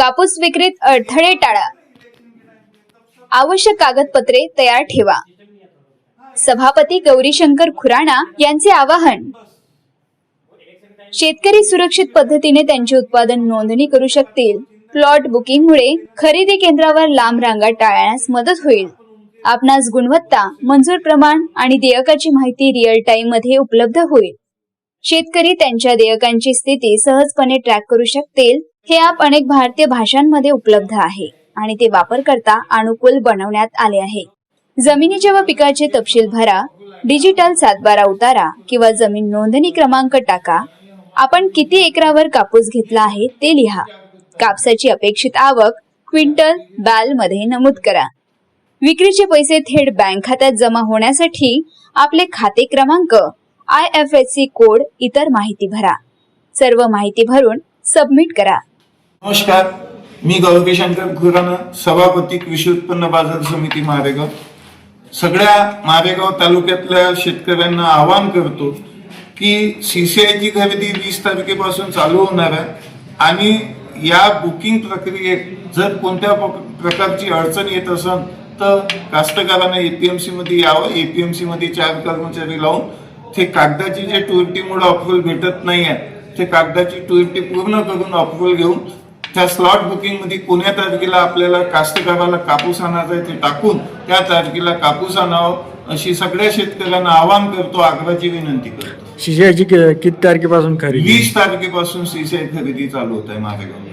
कापूस विक्रीत अडथळे टाळा. आवश्यक कागदपत्रे तयार ठेवा. सभापती गौरीशंकर खुराणा यांचे आवाहन. शेतकरी सुरक्षित पद्धतीने त्यांचे उत्पादन नोंदणी करू शकतील. प्लॉट बुकिंगमुळे खरेदी केंद्रावर लांब रांगा टाळण्यास मदत होईल. आपणास गुणवत्ता मंजूर प्रमाण आणि देयकाची माहिती रिअल टाइममध्ये उपलब्ध होईल. शेतकरी त्यांच्या देयकांची स्थिती सहजपणे ट्रॅक करू शकतील. हे ॲप अनेक भारतीय भाषांमध्ये उपलब्ध आहे आणि ते वापरकर्ता अनुकूल बनवण्यात आले आहे. जमिनीचे व पिकाचे तपशील भरा डिजिटल सातबारा उतारा किंवा जमीन नोंदणी क्रमांक टाका. आपण किती एकरावर कापूस घेतला आहे ते लिहा. कापसाची अपेक्षित आवक क्विंटल बॅलमध्ये नमूद करा. विक्रीचे पैसे थेट बँक खात्यात जमा होण्यासाठी आपले खाते क्रमांक I F S C code इतर माहिती भरा. सर्व माहिती भरून सबमिट करा. नमस्कार मी गौरीशंकर खुराना सभापती कृषी उत्पन्न बाजार समिती मारेगाव. सगळ्या मारेगाव तालुक्यातल्या शेतकऱ्यांना आवाहन करतो की सीसीआयची खरेदी वीस तारखेपासून चालू होणार आहे आणि या बुकिंग प्रक्रियेत जर कोणत्या प्रकारची अडचण येत असेल तर कास्तकारांना एपीएमसी मध्ये यावं. एपीएमसी मध्ये चार कर्मचारी लावून ते कागदाची जे टुरिटीमुळे अप्रुव्हल भेटत नाही आहे ते कागदाची टुरिटी पूर्ण करून अप्रुव्हल घेऊन त्या स्लॉट बुकिंगमध्ये कोण्या तारखेला आपल्याला कास्तकाराला कापूस आणायचा आहे ते टाकून त्या तारखेला कापूस आणावं अशी सगळ्या शेतकऱ्यांना आवाहन करतो आग्रहाची विनंती करतो. शिजायची किती तारखेपासून खरेदी? वीस तारखेपासून सीसीआय खरेदी चालू होत आहे माझ्याकडे.